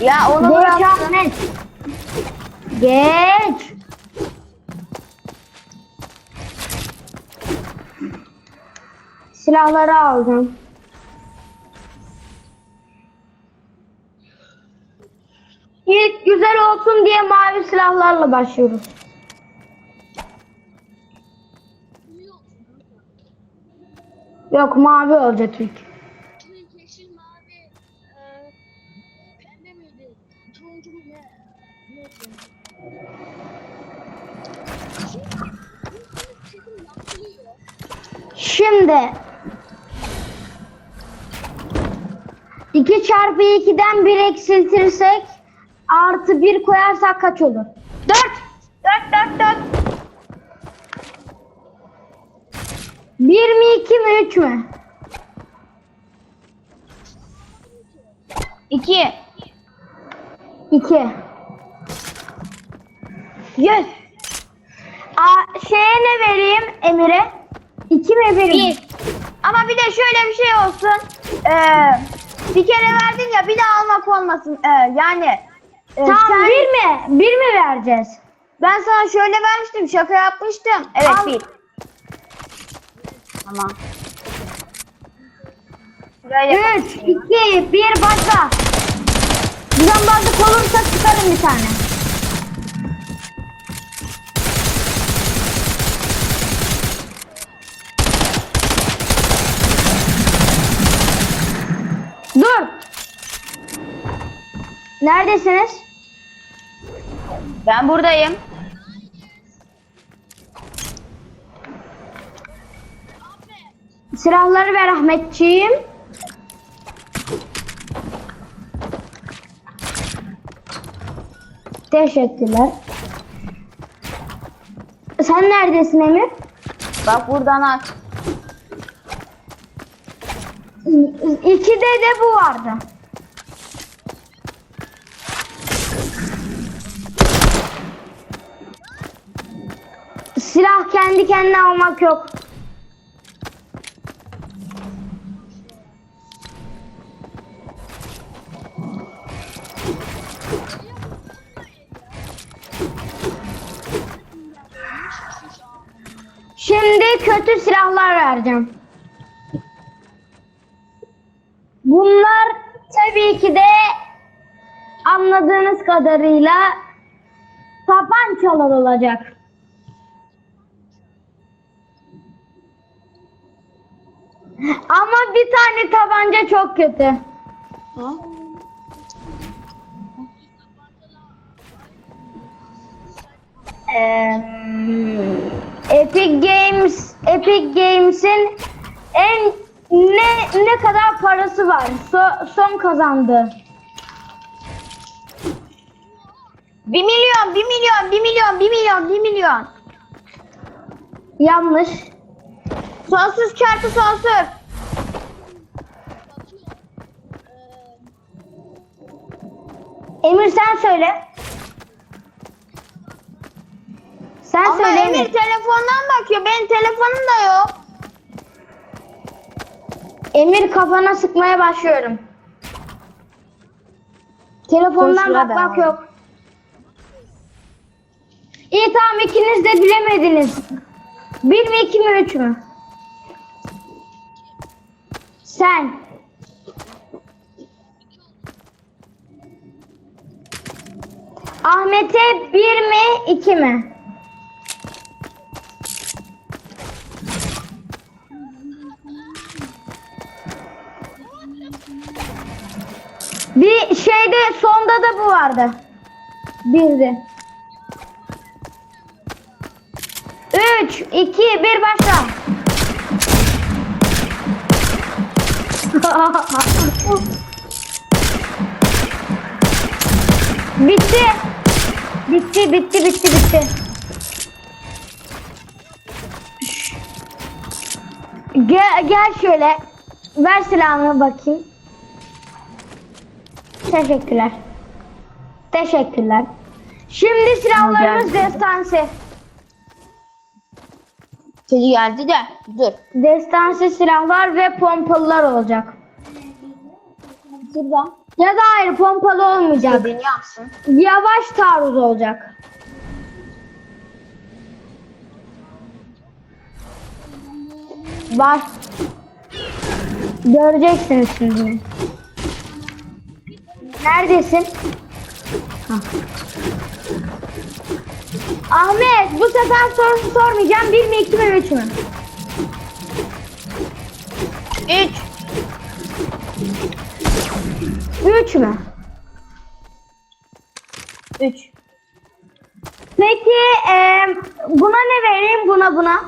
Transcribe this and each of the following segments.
Ya onu bırak. Ahmet. Geç. Silahları aldım. İlk güzel olsun diye mavi silahlarla başlıyoruz. Yok mavi olacak ilk. Yeşil, mavi, e, pembe miydi? Turuncu mu ne? Neydi? Şimdi, yapılıyor. Şimdi 2 çarpı 2'den 1 eksiltirsek artı 1 koyarsak kaç olur? 4 4 4 4 1 mi 2 mi 3 mü? 2. 2 Yüz. Aa, şeye ne vereyim Emir'e? 2 mi vereyim? Bir. Ama bir de şöyle bir şey olsun. Ee, bir kere verdin ya bir daha almak olmasın. Ee, yani e, Tamam sen- 1 mi? 1 mi vereceğiz? ben sana şöyle vermiştim şaka yapmıştım. Evet Al. bir. Tamam. Şuraya 3, 2, 1 başla. Düzenbazlık olursa çıkarım bir tane. Dur. Neredesiniz? Ben buradayım. Silahları ver Ahmetciğim. Teşekkürler. Sen neredesin Emir? Bak buradan aç. İkide de bu vardı. Kendi kendine almak yok. Şimdi kötü silahlar vereceğim. Bunlar tabii ki de anladığınız kadarıyla tabancalar olacak. Ama bir tane tabanca çok kötü. Eee, Epic Games Epic Games'in en ne ne kadar parası var? So- son kazandı. 1 milyon, 1 milyon, 1 milyon, 1 milyon, 1 milyon. Yanlış. Sonsuz çarpı sonsuz. Emir sen söyle. Sen Ama söyle Emir Emir. telefondan bakıyor. Benim telefonum da yok. Emir kafana sıkmaya başlıyorum. Telefondan bakmak var. yok. İyi tamam ikiniz de bilemediniz. Bir mi iki mi üç mü? Ahmet'e bir mi iki mi? Bir şeyde sonda da bu vardı. Birdi. Üç, iki, bir başla. bitti. Bitti, bitti, bitti, bitti. Gel, gel şöyle. Ver silahını bakayım. Teşekkürler. Teşekkürler. Şimdi silahlarımız destansı. Kedi geldi de. Dur. Destansı silahlar ve pompalılar olacak. Şurada. Ya da hayır pompalı olmayacak. İstediğini yapsın. Yavaş taarruz olacak. Var. Göreceksiniz şimdi. Neredesin? Hah. Ahmet bu sefer soru sormayacağım. Bir mi iki mi üç mü? Üç. Üç mü? Üç. Peki eee, buna ne vereyim buna buna?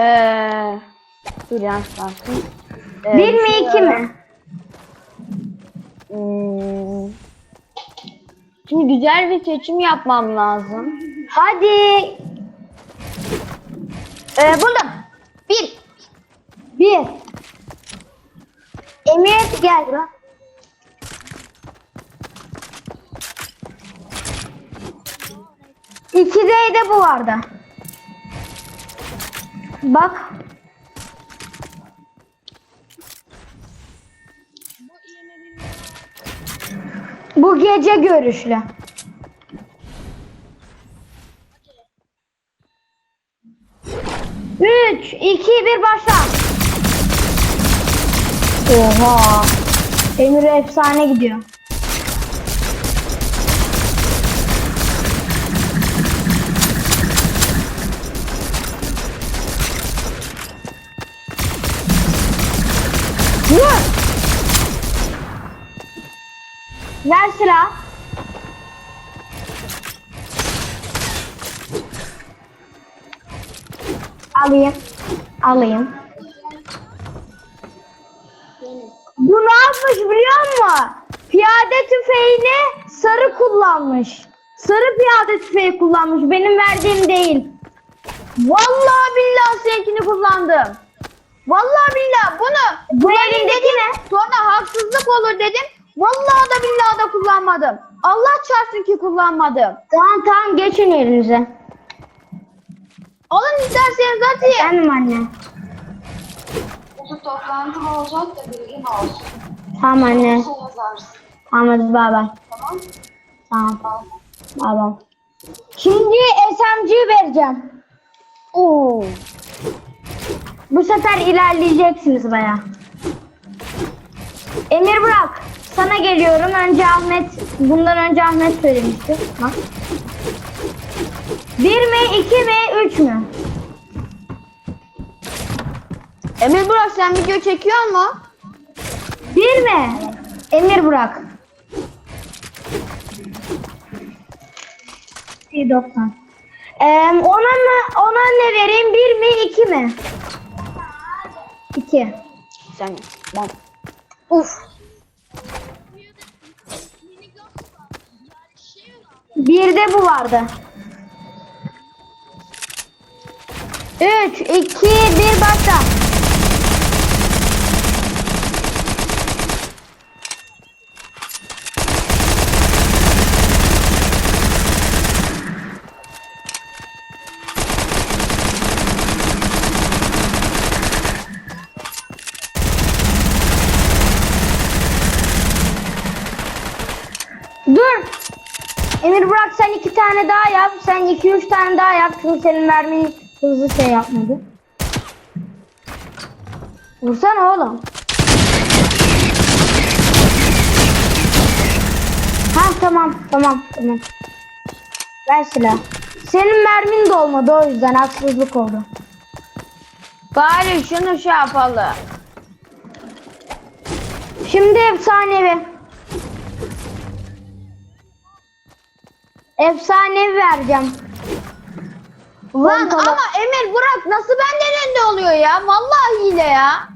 Ee, dur yalnız baktım. Ee, Bir mi iki mi? Hmm. Şimdi güzel bir seçim yapmam lazım. Hadi. Ee, buldum. Bir. Bir. Emniyet gel. İkideydi bu vardı. Bak. Bu iğne bilmiyorum. Bu gece görüşlü. Üç, iki, bir başla. Oha. Emir efsane gidiyor. Vur. Ver silah. Alayım. Alayım. Bu ne yapmış biliyor musun? Piyade tüfeğini sarı kullanmış. Sarı piyade tüfeği kullanmış. Benim verdiğim değil. Vallahi billahi seninkini kullandım. Vallahi billahi bunu Bu elindeki dedim. ne? Sonra haksızlık olur dedim. Vallahi da billahi da kullanmadım. Allah çarpsın ki kullanmadım. Tamam tamam geçin yerinize. Alın isterseniz hadi. Efendim anne. Burada toplantı olacak da bilgin olsun. Tamam anne. Yazarsın. Tamam hadi bay bay. Tamam Tamam. Bay bay. Şimdi SMG'yi vereceğim. Oo. Bu sefer ilerleyeceksiniz baya. Emir bırak. Sana geliyorum. Önce Ahmet, bundan önce Ahmet söylemişti. Bak. Bir mi, iki mi, üç mü? Emir Burak sen video çekiyor mu? Bir mi? Emir bırak. 90. Ee, ona mı, ona ne vereyim? Bir mi, iki mi? İki. Sen ben. Uf. Bir de bu vardı. Üç, iki, bir başla. Dur. Emir bırak sen iki tane daha yap. Sen iki üç tane daha yap. Çünkü senin mermin hızlı şey yapmadı. Vursana oğlum. Ha tamam tamam tamam. Ver silah. Senin mermin de olmadı o yüzden haksızlık oldu. Bari şunu şey yapalım. Şimdi efsanevi. Efsanevi vereceğim. Lan Pompalı. ama Emir Burak nasıl benden önde oluyor ya? Vallahi hile ya.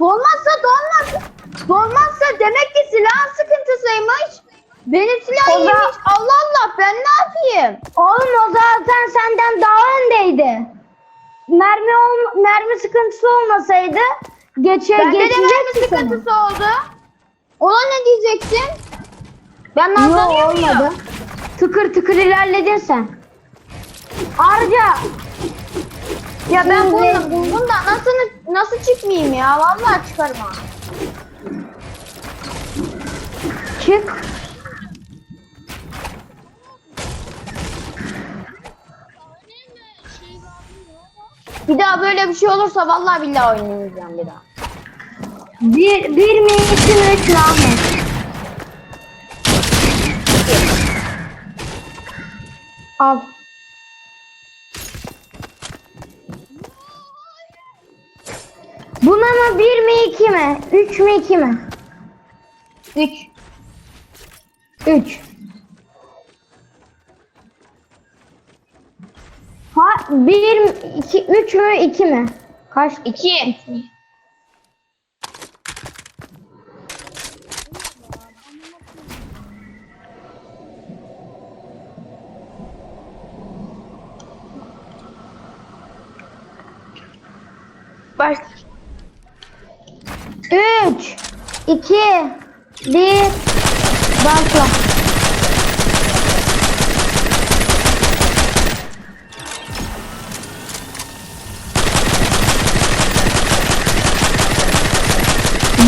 Dolmazsa dolmaz. Dolmazsa demek ki silah sıkıntısıymış. Benim silah O da- iyiymiş. Allah Allah ben ne yapayım? Oğlum o zaten senden daha öndeydi. Mermi ol, mermi sıkıntısı olmasaydı geçe Bende de mermi sıkıntısı oldu. Ona ne diyeceksin? Ben nazlanıyor muyum? Tıkır tıkır ilerledin sen. Ayrıca Ya ben Şimdi- bunu, bundan nasıl nasıl çıkmayayım ya? Vallahi çıkarım ha. Çık. Bir daha böyle bir şey olursa vallahi billahi oynamayacağım bir daha. Bir, bir mi iki mi üç mü Al. Buna mı bir mi iki mi? Üç mü iki mi? Üç. Üç. Ha bir iki üç mü iki mi? Kaç? İki. iki. 2 1 Başla.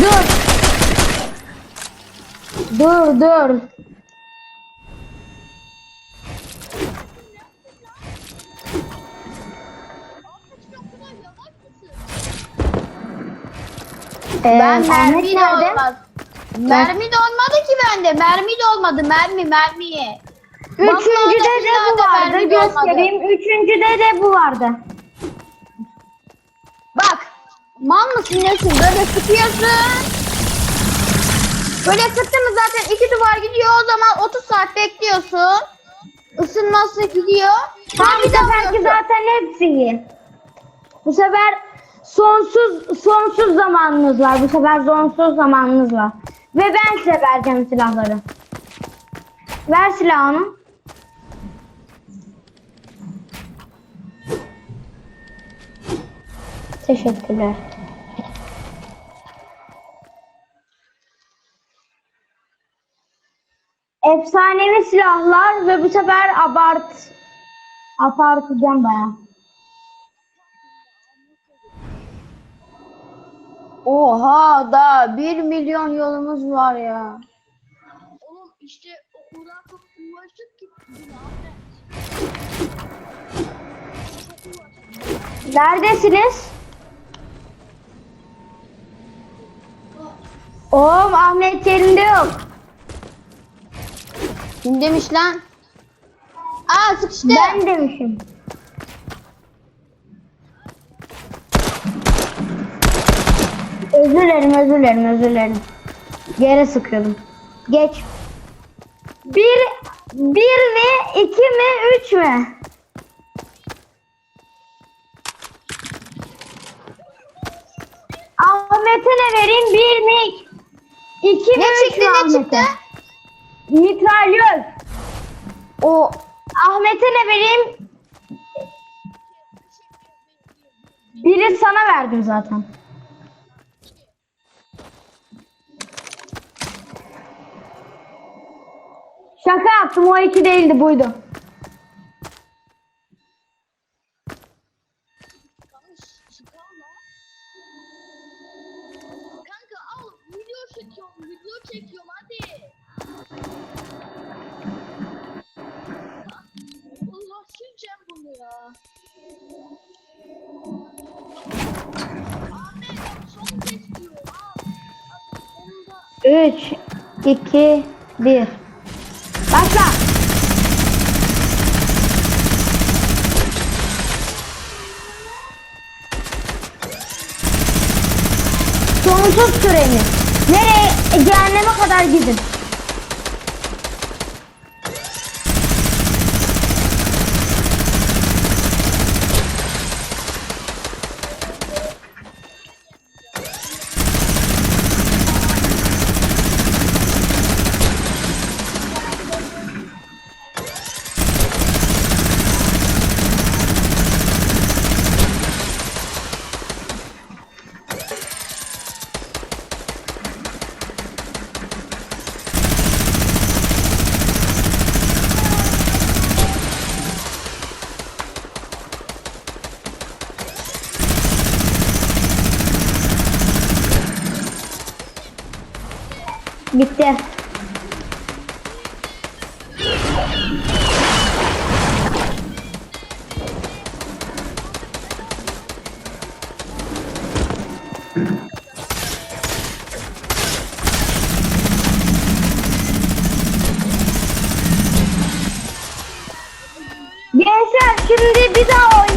Dur. Dur dur. Ee, Ben mermi de olmaz. Mermi de olmadı ki bende. Mermi de olmadı. Mermi mermi. Üçüncüde de billahi bu de vardı. de olmadı. Göstereyim. Üçüncüde de bu vardı. Bak. Mal mısın nesin? Böyle sıkıyorsun. Böyle sıktın mı zaten iki duvar gidiyor. O zaman 30 saat bekliyorsun. Isınması gidiyor. Bu bir seferki vuruyorsun. zaten hepsi iyi. Bu sefer sonsuz sonsuz zamanınız var. Bu sefer sonsuz zamanınız var. Ve ben size vereceğim silahları. Ver silahını. Teşekkürler. Efsanevi silahlar ve bu sefer abart abartacağım bayağı. Oha da 1 milyon yolumuz var ya. Oğlum işte o kadar çok uğraştık ki. Neredesiniz? Oğlum Ahmet yerinde yok. Kim demiş lan? Aa sıkıştı. Ben demişim. Özür dilerim, özür dilerim, özür dilerim. Yere sıkıyordum. Geç. Bir, bir mi, iki mi, üç mü? Ahmet'e ne vereyim? Bir mi, iki mi, Ne üç çıktı mü ne Ahmet'e? çıktı? Mitralyöz. O Ahmet'e ne vereyim? Biri sana verdim zaten. Şaka yaptım o iki değildi buydu. Kanka al video çekiyorum video çekiyorum hadi. Allah sileceğim bunu ya. Ahmet son kez diyor al. Onu da 3, 2, 1. Başla. Sonsuz süremiz. Nereye? E, Cehenneme kadar gidin.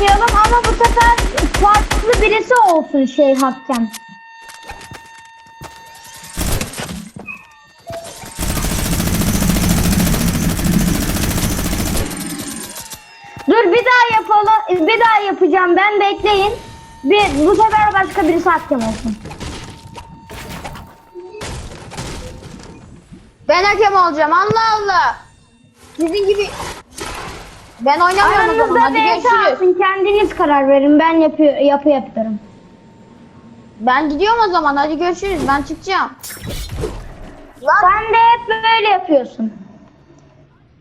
Oynayalım ama bu sefer farklı birisi olsun şey hakem. Dur bir daha yapalım. Bir daha yapacağım ben bekleyin. Bir, bu sefer başka birisi hakem olsun. Ben hakem olacağım. Allah Allah. Sizin gibi ben oynamıyorum o zaman. Aranızda Hadi birisi görüşürüz. kendiniz karar verin. Ben yapıyor, yapı yapıyorum. Ben gidiyorum o zaman. Hadi görüşürüz. Ben çıkacağım. Sen de hep böyle yapıyorsun.